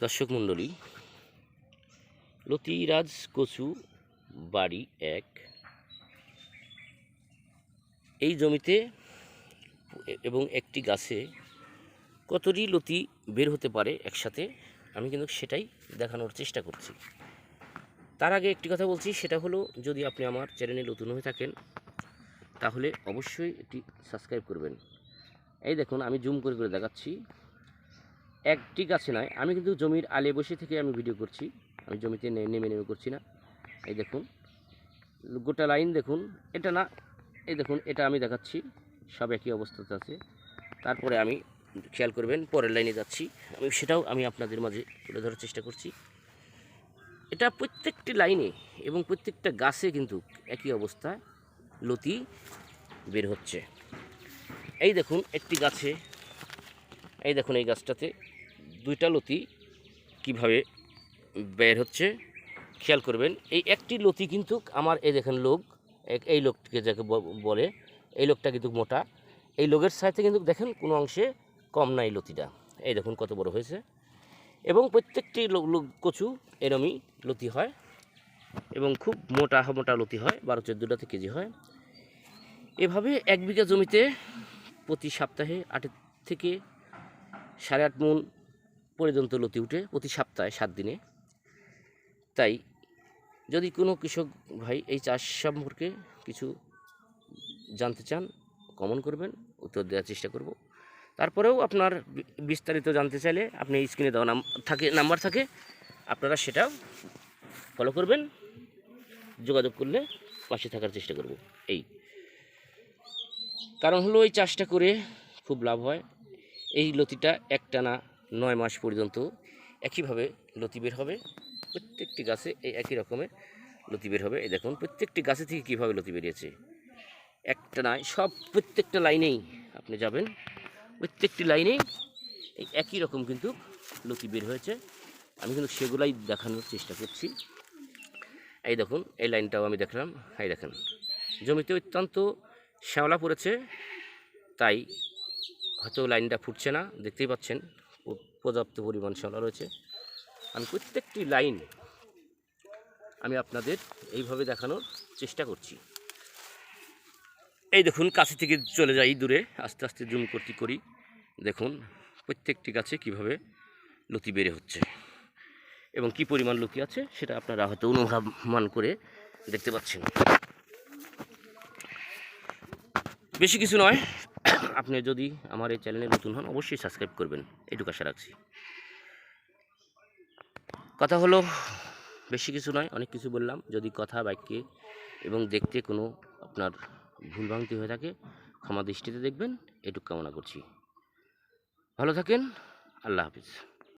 দর্শক মণ্ডলী, লতিরাজ কচু, বাড়ি এক। এই জমিতে এবং একটি গাছে কতটি লতি বের হতে পারে একসাথে? আমি কিন্তু সেটাই দেখানোর চেষ্টা করছি। তার আগে একটি কথা বলছি, সেটা হলো যদি আপনি আমার চ্যানেলে নতুন হয়ে থাকেন, তাহলে অবশ্যই একটি সাবস্ক্রাইব করবেন। এই দেখুন, আমি জুম করে করে দেখাচ্ছি। একটি গাছে নয়। আমি কিন্তু জমির আলে বসে থেকে আমি ভিডিও করছি। আমি জমিতে নেমে নেমে করছি না। এই দেখুন, গোটা লাইন দেখুন। এটা না, এই দেখুন, এটা আমি দেখাচ্ছি। সব একই অবস্থাতে আছে। তারপরে আমি, খেয়াল করবেন, পরের লাইনে যাচ্ছি। আমি সেটাও আমি আপনাদের মাঝে তুলে ধরার চেষ্টা করছি। এটা প্রত্যেকটি লাইনে এবং প্রত্যেকটা গাছে কিন্তু একই অবস্থায় লতি বের হচ্ছে। এই দেখুন, একটি গাছে। এই দেখুন, এই গাছটাতে দুইটা লতি কীভাবে বের হচ্ছে, খেয়াল করবেন। এই একটি লতি কিন্তু আমার এই দেখেন লোক এই লোকটিকে যাকে বলে, এই লোকটা কিন্তু মোটা। এই লোকের সাথে কিন্তু দেখেন কোনো অংশে কম নাই লতিটা। এই দেখুন কত বড় হয়েছে। এবং প্রত্যেকটি কচু এরমই লতি হয় এবং খুব মোটা মোটা লতি হয়, বারো চোদ্দোটাতে কেজি হয়। এভাবে এক বিঘা জমিতে প্রতি সপ্তাহে আট থেকে সাড়ে আট মন পর্যন্ত লতি উঠে প্রতি সপ্তাহে সাত দিনে। তাই যদি কোনো কৃষক ভাই এই চাষ সম্পর্কে কিছু জানতে চান, কমন করবেন, উত্তর দেওয়ার চেষ্টা করব। তারপরেও আপনার বিস্তারিত জানতে চাইলে আপনি স্ক্রিনে দেওয়া নাম, থাকে, নাম্বার থাকে, আপনারা সেটাও ফলো করবেন, যোগাযোগ করলে পাশে থাকার চেষ্টা করব। এই। কারণ হলো এই চাষটা করে খুব লাভ হয়। এই লতিটা একটানা নয় মাস পর্যন্ত একইভাবে লতি বের হবে। প্রত্যেকটি গাছে এই একই রকমের লতি বের হবে। এই দেখুন, প্রত্যেকটি গাছে থেকে কীভাবে লতি বেরিয়েছে। একটা নয়, সব প্রত্যেকটা লাইনেই আপনি যাবেন। প্রত্যেকটি লাইনেই এই একই রকম কিন্তু লতি বের হয়েছে। আমি কিন্তু সেগুলাই দেখানোর চেষ্টা করছি। এই দেখুন, এই লাইনটাও আমি দেখলাম। এই দেখেন, জমিতে অত্যন্ত শ্যাওলা পড়েছে, তাই হয়তো লাইনটা ফুটছে না, দেখতেই পাচ্ছেন। পর্যাপ্ত পরিমাণ শ্যাওলা রয়েছে। আমি প্রত্যেকটি লাইন আমি আপনাদের এইভাবে দেখানোর চেষ্টা করছি। এই দেখুন, কাছে থেকে চলে যাই দূরে। আস্তে আস্তে জুম করতে করি। দেখুন, প্রত্যেকটি গাছে কীভাবে লতি বেড়ে হচ্ছে এবং কি পরিমাণ লতি আছে সেটা আপনারা হয়তো অনুমান করে দেখতে পাচ্ছেন। বেশি কিছু নয় আপনি যদি আমার এই চ্যানেলে নতুন হন, অবশ্যই সাবস্ক্রাইব করবেন। এটুকু আশা রাখছি। কথা হলো, বেশি কিছু নয়, অনেক কিছু বললাম। যদি কথা, বাক্যে এবং দেখতে কোনো আপনার ভুলভ্রান্তি হয়ে থাকে, ক্ষমা দৃষ্টিতে দেখবেন। এটুকু কামনা করছি। ভালো থাকেন, আল্লাহ হাফিজ।